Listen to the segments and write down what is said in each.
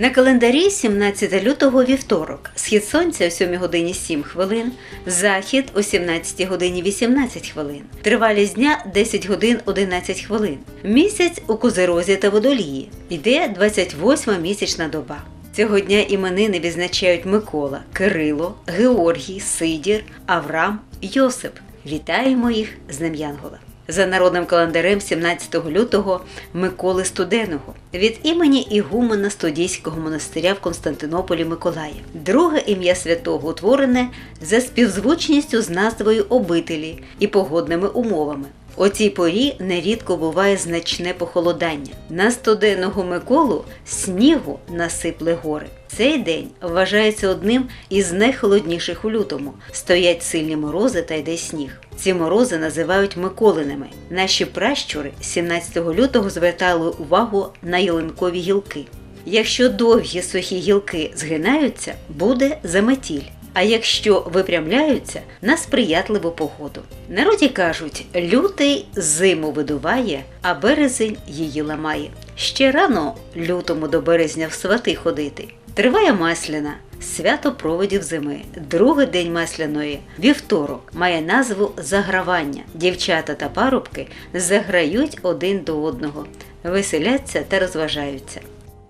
На календарі 17 лютого вівторок. Схід сонця о 7 годині 7 хвилин, захід о 17 годині 18 хвилин. Тривалість дня 10 годин 11 хвилин. Місяць у козерозі та водолії. Йде 28 місячна доба. Цього дня іменини відзначають Микола, Кирило, Георгій, Сидір, Аврам, Йосип. Вітаємо їх з Днем Янгола. За народним календарем 17 лютого Миколи Студеного від імені Ігумена Студійського монастиря в Константинополі Миколая. Друге ім'я святого утворене за співзвучністю з назвою обителі і погодними умовами. У цій порі нерідко буває значне похолодання. На студенного Миколу снігу насипли гори. Цей день вважається одним із найхолодніших у лютому. Стоять сильні морози та йде сніг. Ці морози називають Миколиними. Наші пращури 17 лютого звертали увагу на ялинкові гілки. Якщо довгі сухі гілки згинаються, буде заметіль. А якщо випрямляються на сприятливу погоду. Народі кажуть, лютий зиму видуває, а березень її ламає. Ще рано лютому до березня в свати ходити. Триває масляна, свято проводів зими. Другий день масляної вівторок має назву загравання. Дівчата та парубки заграють один до одного, веселяться та розважаються.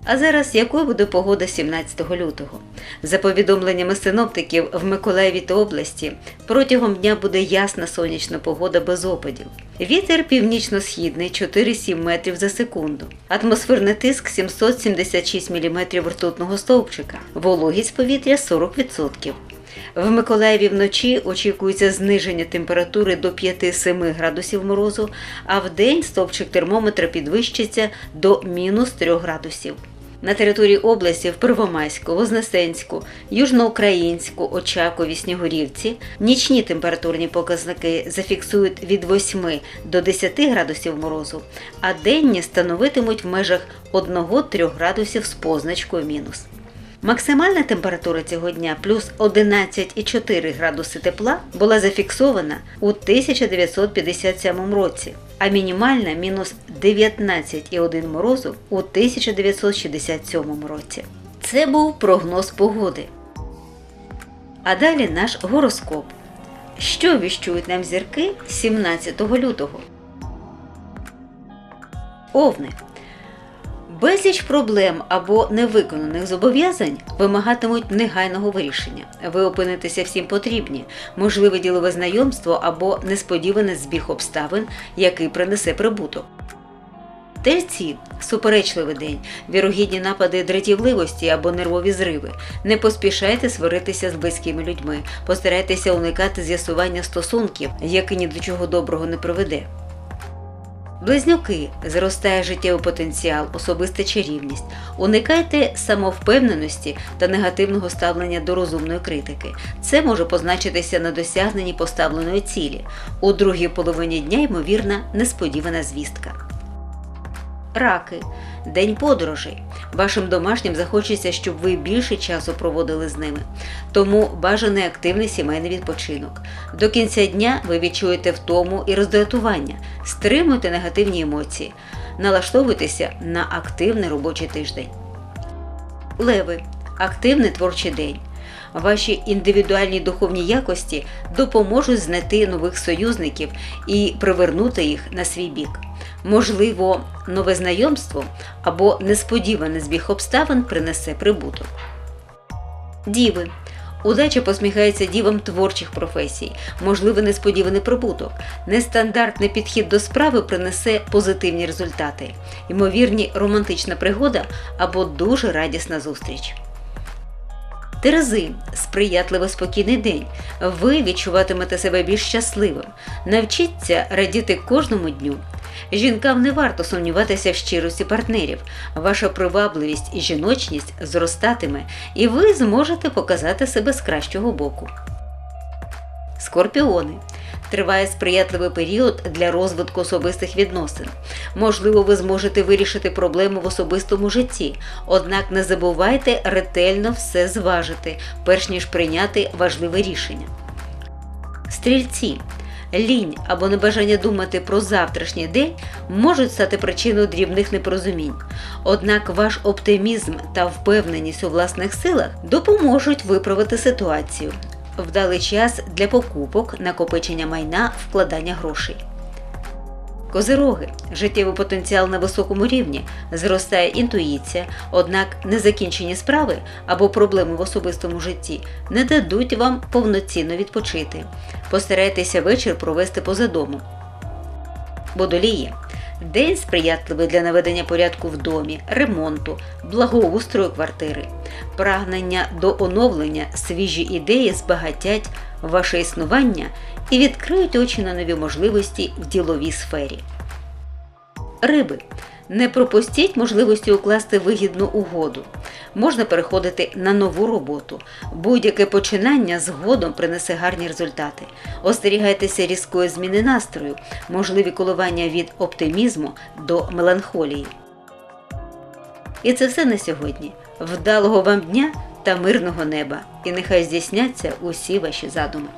А зараз якою буде погода 17 лютого? За повідомленнями синоптиків в Миколаєві та області протягом дня буде ясна сонячна погода без опадів. Вітер північно-східний 4-7 метрів за секунду. Атмосферний тиск 776 мм ртутного стовпчика. Вологість повітря 40%. В Миколаєві вночі очікується зниження температури до 5-7 градусів морозу, а в день стовпчик термометра підвищиться до мінус 3 градусів. На території області в Первомайську, Вознесенську, Южноукраїнську, Очакові, Снігурівці нічні температурні показники зафіксують від 8 до 10 градусів морозу, а денні становитимуть в межах 1-3 градусів з позначкою мінус. Максимальна температура цього дня плюс 11,4 градуси тепла була зафіксована у 1957 році, а мінімальна мінус 19,1 морозу у 1967 році. Це був прогноз погоди. А далі наш гороскоп. Що віщують нам зірки 17 лютого? Овни. Безліч проблем або невиконаних зобов'язань вимагатимуть негайного вирішення. Ви опинитеся всім потрібні, можливе ділове знайомство або несподіваний збіг обставин, який принесе прибуток. Тельці суперечливий день, вірогідні напади дратівливості або нервові зриви. Не поспішайте сваритися з близькими людьми, постарайтеся уникати з'ясування стосунків, яке ні до чого доброго не приведе. Близнюки зростає життєвий потенціал, особиста чарівність. Уникайте самовпевненості та негативного ставлення до розумної критики. Це може позначитися на досягненні поставленої цілі. У другій половині дня ймовірна несподівана звістка. Раки. День подорожей. Вашим домашнім захочеться, щоб ви більше часу проводили з ними. Тому бажаний активний сімейний відпочинок. До кінця дня ви відчуєте втому і роздратування. Стримуйте негативні емоції. Налаштовуйтеся на активний робочий тиждень. Леви. Активний творчий день. Ваші індивідуальні духовні якості допоможуть знайти нових союзників і привернути їх на свій бік. Можливо, нове знайомство або несподіваний збіг обставин принесе прибуток. Діви. Удача посміхається дівам творчих професій, можливо, несподіваний прибуток. Нестандартний підхід до справи принесе позитивні результати, ймовірні романтична пригода або дуже радісна зустріч. Терези сприятливо спокійний день. Ви відчуватимете себе більш щасливим. Навчіться радіти кожному дню. Жінкам не варто сумніватися в щирості партнерів. Ваша привабливість і жіночність зростатиме, і ви зможете показати себе з кращого боку. Скорпіони. Триває сприятливий період для розвитку особистих відносин. Можливо, ви зможете вирішити проблему в особистому житті, однак не забувайте ретельно все зважити, перш ніж прийняти важливе рішення. Стрільці. Лінь або небажання думати про завтрашній день можуть стати причиною дрібних непорозумінь. Однак ваш оптимізм та впевненість у власних силах допоможуть виправити ситуацію. Вдалий час для покупок, накопичення майна, вкладання грошей. Козироги, життєвий потенціал на високому рівні, зростає інтуїція, однак незакінчені справи або проблеми в особистому житті не дадуть вам повноцінно відпочити. Постарайтеся вечір провести поза домом. Водолії. День сприятливий для наведення порядку в домі, ремонту, благоустрою квартири. Прагнення до оновлення, свіжі ідеї збагатять ваше існування і відкриють очі на нові можливості в діловій сфері. Риби. Не пропустіть можливості укласти вигідну угоду. Можна переходити на нову роботу. Будь-яке починання згодом принесе гарні результати. Остерігайтеся різкої зміни настрою, можливі коливання від оптимізму до меланхолії. І це все на сьогодні. Вдалого вам дня та мирного неба! І нехай здійсняться усі ваші задуми.